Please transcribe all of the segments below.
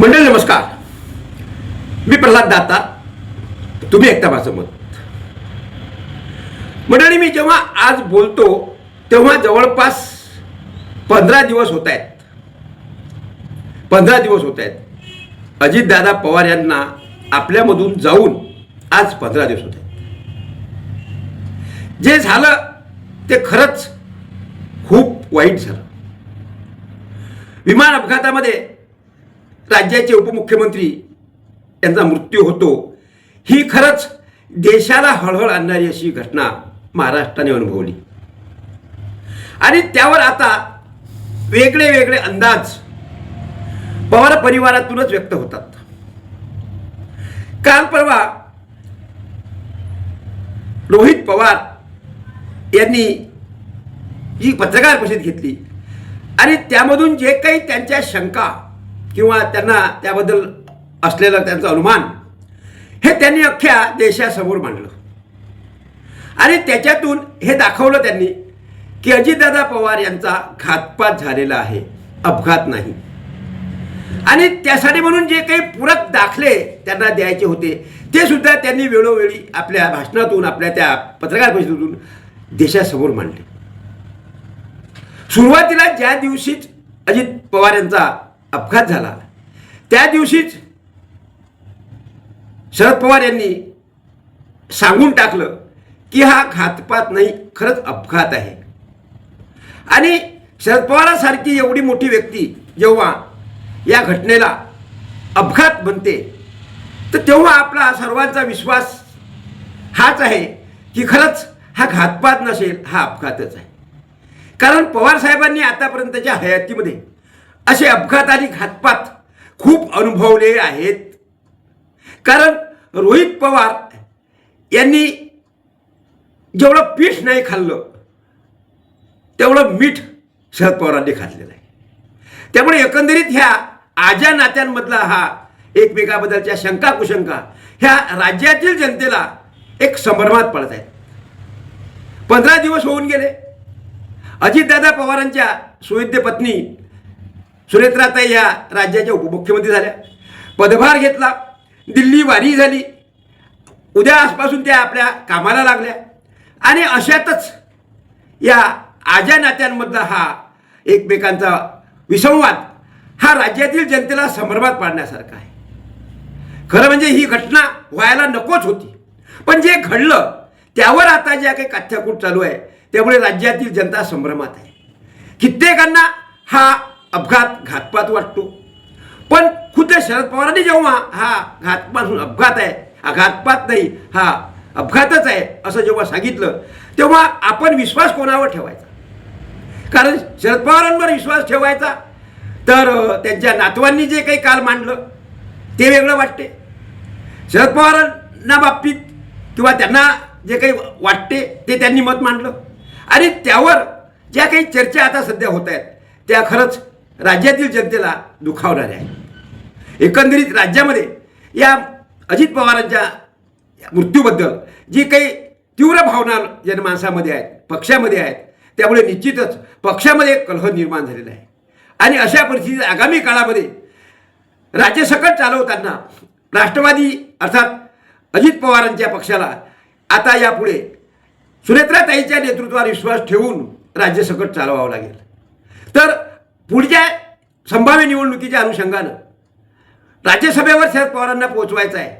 मंडळी नमस्कार. मी प्रल्हाद दाता. तुम्ही ऐकता माझं मत. मंडळी मी जेव्हा आज बोलतो तेव्हा जवळपास पंधरा दिवस होत आहेत. पंधरा दिवस होत आहेत. अजितदादा पवार यांना आपल्यामधून जाऊन आज पंधरा दिवस होत आहेत. जे झालं ते खरंच खूप वाईट झालं. विमान अपघातामध्ये राज्याचे उपमुख्यमंत्री यांचा मृत्यू होतो. ही खरंच देशाला हळहळ आणणारी अशी घटना महाराष्ट्राने अनुभवली. आणि त्यावर आता वेगळे वेगळे अंदाज पवार परिवारातूनच व्यक्त होतात. काल परवा रोहित पवार यांनी ही पत्रकार परिषद घेतली. आणि त्यामधून जे काही त्यांच्या शंका किंवा त्यांना त्याबद्दल असलेलं त्यांचं अनुमान हे त्यांनी अख्ख्या देशासमोर मांडलं. आणि त्याच्यातून हे दाखवलं त्यांनी की अजितदादा पवार यांचा घातपात झालेला आहे अपघात नाही. आणि त्यासाठी म्हणून जे काही पूरक दाखले त्यांना द्यायचे होते ते सुद्धा त्यांनी वेळोवेळी आपल्या भाषणातून आपल्या त्या पत्रकार परिषदेतून देशासमोर मांडले. सुरुवातीला ज्या दिवशीच अजित पवार यांचा अपघात झाला. त्या दिवशीच शरद पवार यांनी सांगून टाकलं की हा घातपात नाही खरंच अपघात आहे. आणि शरद पवारासारखी एवढी मोठी व्यक्ती जेव्हा या घटनेला अपघात बनते तर तेव्हा आपला सर्वांचा विश्वास हाच आहे की खरंच हा घातपात नसेल हा अपघातच आहे. कारण पवार साहेबांनी आतापर्यंतच्या हयातीमध्ये असे अपघात आणि घातपात खूप अनुभवले आहेत. कारण रोहित पवार यांनी जेवढं पीठ नाही खाल्लं तेवढं मीठ शरद पवारांनी खाल्लेलं आहे. त्यामुळे एकंदरीत ह्या आजा नात्यांमधला हा एकमेकाबद्दलच्या शंका कुशंका ह्या राज्यातील जनतेला एक संभ्रमात पडत आहेत. पंधरा दिवस होऊन गेले. अजितदादा पवारांच्या सुविद्य पत्नी सुरेत्राताई ह्या राज्याच्या उपमुख्यमंत्री झाल्या. पदभार घेतला. दिल्ली वारी झाली. उद्या आजपासून त्या आपल्या कामाला लागल्या. आणि अशातच या आजा नात्यांमधला हा एकमेकांचा विसंवाद हा राज्यातील जनतेला संभ्रमात पाडण्यासारखा आहे. खरं म्हणजे ही घटना व्हायला नकोच होती. पण जे घडलं त्यावर आता ज्या काही काथ्याकूट चालू आहे त्यामुळे राज्यातील जनता संभ्रमात आहे. कित्येकांना हा अपघात घातपात वाटतो. पण खुद्द शरद पवारांनी जेव्हा हा घातपासून अपघात आहे हा घातपात नाही हा अपघातच आहे असं जेव्हा सांगितलं तेव्हा आपण विश्वास कोणावर ठेवायचा? कारण शरद पवारांवर विश्वास ठेवायचा तर त्यांच्या नातवांनी जे काही काल मांडलं ते वेगळं वाटते. शरद पवारांना बाबतीत किंवा त्यांना जे काही वाटते ते त्यांनी मत मांडलं. आणि त्यावर ज्या काही चर्चा आता सध्या होत आहेत त्या खरंच राज्यातील जनतेला दुखावणारे आहे. एकंदरीत राज्यामध्ये या अजित पवारांच्या या मृत्यूबद्दल जी काही तीव्र भावना जनमानसामध्ये आहेत पक्षामध्ये आहेत त्यामुळे निश्चितच पक्षामध्ये कलह निर्माण झालेला आहे. आणि अशा परिस्थितीत आगामी काळामध्ये राज्यसकट चालवताना राष्ट्रवादी अर्थात अजित पवारांच्या पक्षाला आता यापुढे सुनेत्राताईच्या नेतृत्वावर विश्वास ठेवून राज्यसकट चालवावं लागेल. तर पुढच्या संभाव्य निवडणुकीच्या अनुषंगानं राज्यसभेवर शरद पवारांना पोचवायचं आहे.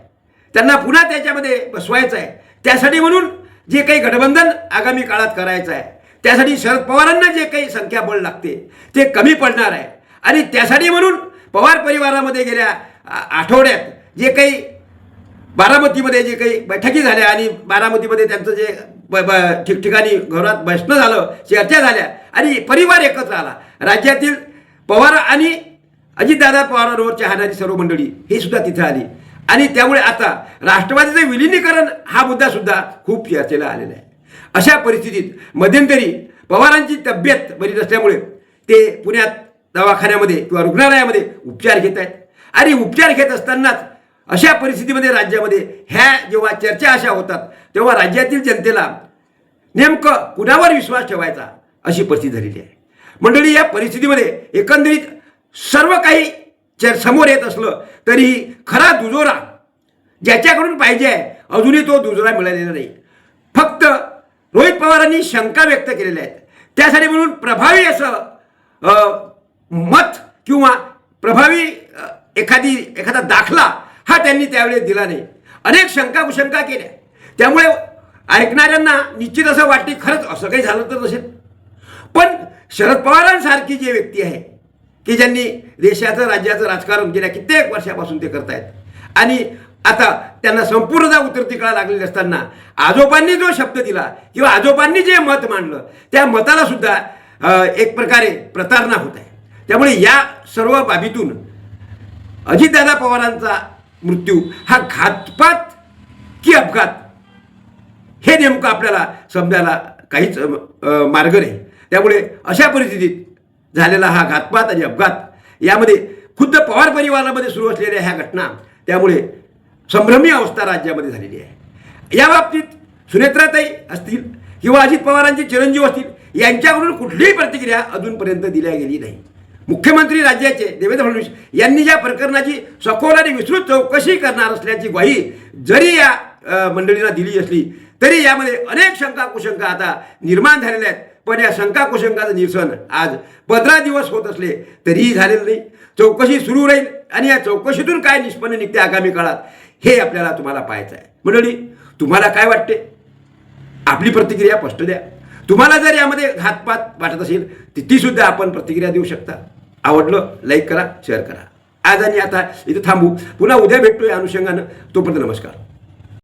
त्यांना पुन्हा त्याच्यामध्ये बसवायचं आहे. त्यासाठी म्हणून जे काही गठबंधन आगामी काळात करायचं आहे त्यासाठी शरद पवारांना जे काही संख्याबळ लागते ते कमी पडणार आहे. आणि त्यासाठी म्हणून पवार परिवारामध्ये गेल्या आठवड्यात जे काही बारामतीमध्ये जे काही बैठकी झाल्या आणि बारामतीमध्ये त्यांचं जे ब ब ठिकठिकाणी घरात बसणं झालं चर्चा झाल्या आणि परिवार एकत्र आला. राज्यातील पवार आणि अजितदादा पवारांवर चाहणारी सर्व मंडळी ही सुद्धा तिथे आली. आणि त्यामुळे आता राष्ट्रवादीचं विलिनीकरण हा मुद्दा सुद्धा खूप चर्चेला आलेला आहे. अशा परिस्थितीत मध्यंतरी पवारांची तब्येत बरी नसल्यामुळे ते पुण्यात दवाखान्यामध्ये किंवा रुग्णालयामध्ये उपचार घेत आहेत. आणि उपचार घेत असतानाच अशा परिस्थितीमध्ये राज्यामध्ये ह्या जेव्हा चर्चा अशा होतात तेव्हा राज्यातील जनतेला नेमकं कुणावर विश्वास ठेवायचा अशी परिस्थिती झालेली आहे. मंडळी या परिस्थितीमध्ये एकंदरीत सर्व काही च्या समोर येत असलं तरीही खरा दुजोरा ज्याच्याकडून पाहिजे आहे अजूनही तो दुजोरा मिळालेला नाही. फक्त रोहित पवारांनी शंका व्यक्त केलेल्या आहेत. त्यासाठी म्हणून प्रभावी असं मत किंवा प्रभावी एखादी एखादा दाखला हा त्यांनी त्यावेळेस दिला नाही. अनेक शंका कुशंका केल्या. त्यामुळे ऐकणाऱ्यांना निश्चित असं वाटते खरंच असं काही झालं तर नसेल. पण शरद पवारांसारखी जी व्यक्ती आहे की ज्यांनी देशाचं राज्याचं राजकारण गेल्या कित्येक वर्षापासून ते करतायत आणि आता त्यांना संपूर्णता उतरती कळा लागलेली असताना आजोबांनी जो शब्द दिला किंवा आजोबांनी जे मत मांडलं त्या मताला सुद्धा एक प्रकारे प्रतारणा होत आहे. त्यामुळे या सर्व बाबीतून अजितदादा पवारांचा मृत्यू हा घातपात की अपघात हे नेमकं आपल्याला समजायला काहीच मार्ग नाही. त्यामुळे अशा परिस्थितीत झालेला हा घातपात आणि अपघात यामध्ये खुद्द पवार परिवारामध्ये सुरू असलेल्या ह्या घटना त्यामुळे संभ्रमी अवस्था राज्यामध्ये झालेली आहे. या बाबतीत सुनेत्राताई असतील किंवा अजित पवारांचे चिरंजीव असतील यांच्याकडून कुठलीही प्रतिक्रिया अजूनपर्यंत दिल्या गेली नाही. मुख्यमंत्री राज्याचे देवेंद्र फडणवीस यांनी या प्रकरणाची सखोल आणि विस्तृत चौकशी करणार असल्याची ग्वाही जरी या मंडळीला दिली असली तरी यामध्ये अनेक शंका कुशंका आता निर्माण झालेल्या आहेत. पण या शंका कुशंकाचं निरसन आज पंधरा दिवस होत असले तरीही झालेलं नाही. चौकशी सुरू राहील आणि या चौकशीतून काय निष्पन्न निघते आगामी काळात हे आपल्याला तुम्हाला पाहायचं आहे. मंडळी तुम्हाला काय वाटते? आपली प्रतिक्रिया स्पष्ट द्या. तुम्हाला जर यामध्ये घातपात वाटत असेल तर ती सुद्धा आपण प्रतिक्रिया देऊ शकता. आवडलं लाईक करा शेअर करा. आज आणि आता इथं थांबू. पुन्हा उद्या भेटतो या अनुषंगानं. तोपर्यंत नमस्कार.